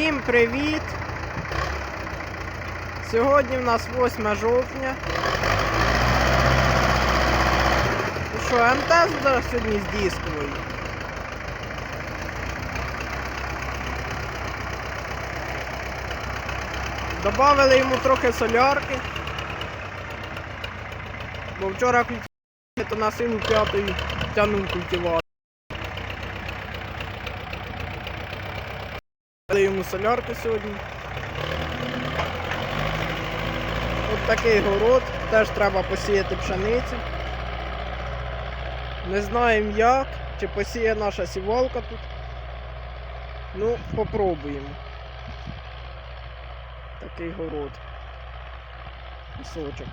Всім привіт! Сьогодні в нас 8 жовтня. Ну що, МТС зараз сьогодні з дисковою. Добавили йому трохи солярки. Бо вчора культиватор то на силу п'ятої тягнув культиватор. Йому солярку сьогодні. Ось такий город, теж треба посіяти пшеницю. Не знаємо як, чи посіє наша сівалка тут. Ну, попробуємо. Такий город. Кусочок.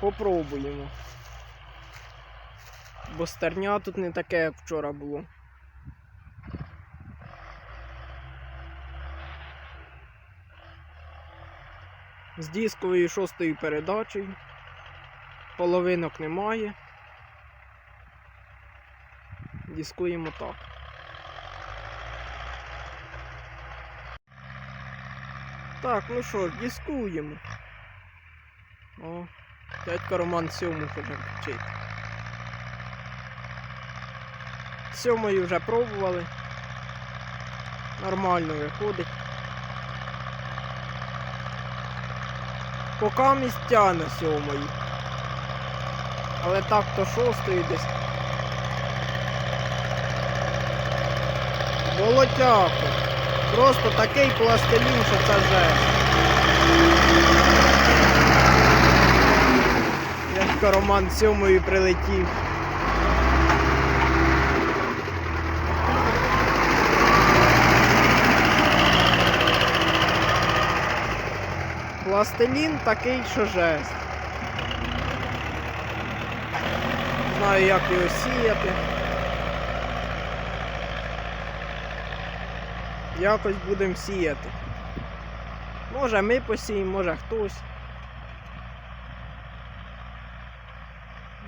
Попробуємо. Бо стерня тут не таке, як вчора було. З дисковою шостою передачею. Половинок немає. Дискуємо так. Так, ну що дискуємо. О, дядько Роман сьому вже вчить. Сьомою вже пробували. Нормально виходить. Поки місця на сьомої. Але так то шостої десь. Болотяко. Просто такий пластилін, що це жесть. Як Роман сьомої прилетів. Пластилін такий, що жесть. Знаю, як його сіяти. Якось будемо сіяти. Може ми посіємо, може хтось.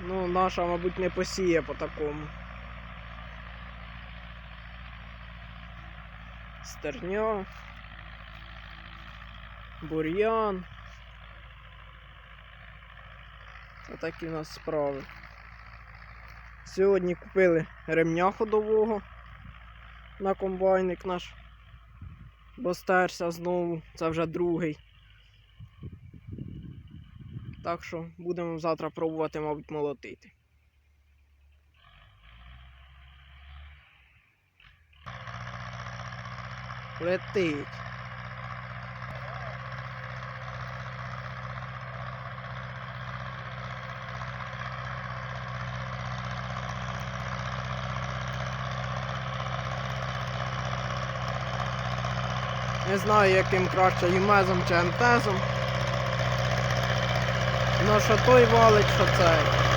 Ну, наша, мабуть, не посіє по такому. Стерня. Бур'ян. Отакі у нас справи. Сьогодні купили ремня ходового на комбайник наш. Бо стерся знову, це вже другий. Так що будемо завтра пробувати, мабуть, молотити. Летить. Не знаю, яким краще юмезом чи МТЗом. Ну що той валить, що цей.